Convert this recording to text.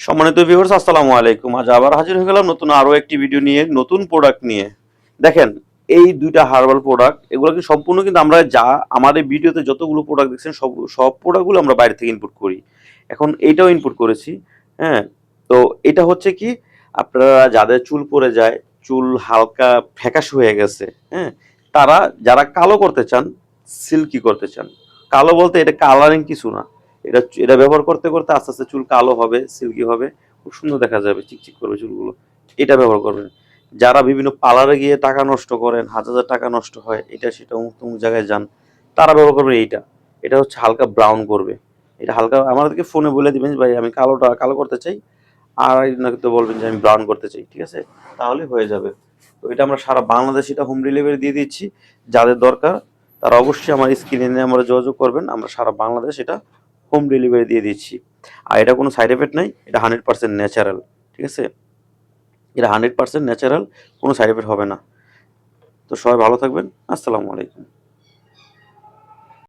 সম্মানিত ভিউয়ার্স আসসালামু আলাইকুম। আজ আবার হাজির হয়ে গেলাম নতুন আরও একটি ভিডিও নিয়ে, নতুন প্রোডাক্ট নিয়ে। দেখেন, এই দুইটা হার্বাল প্রোডাক্ট এগুলো কি সম্পূর্ণ কিন্তু আমরা যা আমাদের ভিডিওতে যতগুলো প্রোডাক্ট দেখছেন, সব সব প্রোডাক্টগুলো আমরা বাইরে থেকে ইনপুট করি। এখন এইটাও ইনপুট করেছি হ্যাঁ? তো এটা হচ্ছে কি, আপনারা যাদের চুল পড়ে যায়, চুল হালকা ফ্যাকাশ হয়ে গেছে হ্যাঁ? তারা যারা কালো করতে চান সিল্কি করতে চান। কালো বলতে এটা কালারিং কিছু না। এটা এটা ব্যবহার করতে করতে আস্তে আস্তে চুল কালো হবে সিল্কি হবে, খুব সুন্দর দেখা যাবে চিকচিক করবে চুলগুলো। এটা ব্যবহার করবেন। যারা বিভিন্ন পার্লারে গিয়ে টাকা নষ্ট করেন, হাজার হাজার টাকা নষ্ট হয়, এটা সেটা অমুক তমুক জায়গায় যান, তারা ব্যবহার করবেন এইটা। এটা হচ্ছে হালকা ব্রাউন করবে। এটা হালকা, আমাদেরকে ফোনে বলে দিবেন ভাই, আমি কালোটা, কালো করতে চাই, আর একজনকে তো বলবেন যে, আমি ব্রাউন করতে চাই। ঠিক আছে? তাহলে হয়ে যাবে। তো এটা আমরা সারা বাংলাদেশ এটা হোম ডেলিভারি দিয়ে দিচ্ছি। যাদের দরকার, তারা অবশ্যই আমার স্ক্রিনে আমরা যোগাযোগ করবেন। আমরা সারা বাংলাদেশ এটা হোম ডেলিভারি দিয়ে দিচ্ছি। আর এটা কোনো সাইড এফেক্ট নাই, এটা হান্ড্রেড পার্সেন্ট ন্যাচারাল ঠিক আছে? এটা হান্ড্রেড পার্সেন্ট ন্যাচারাল কোনো সাইড এফেক্ট হবে না। তো সবাই ভালো থাকবেন, আসসালামু আলাইকুম।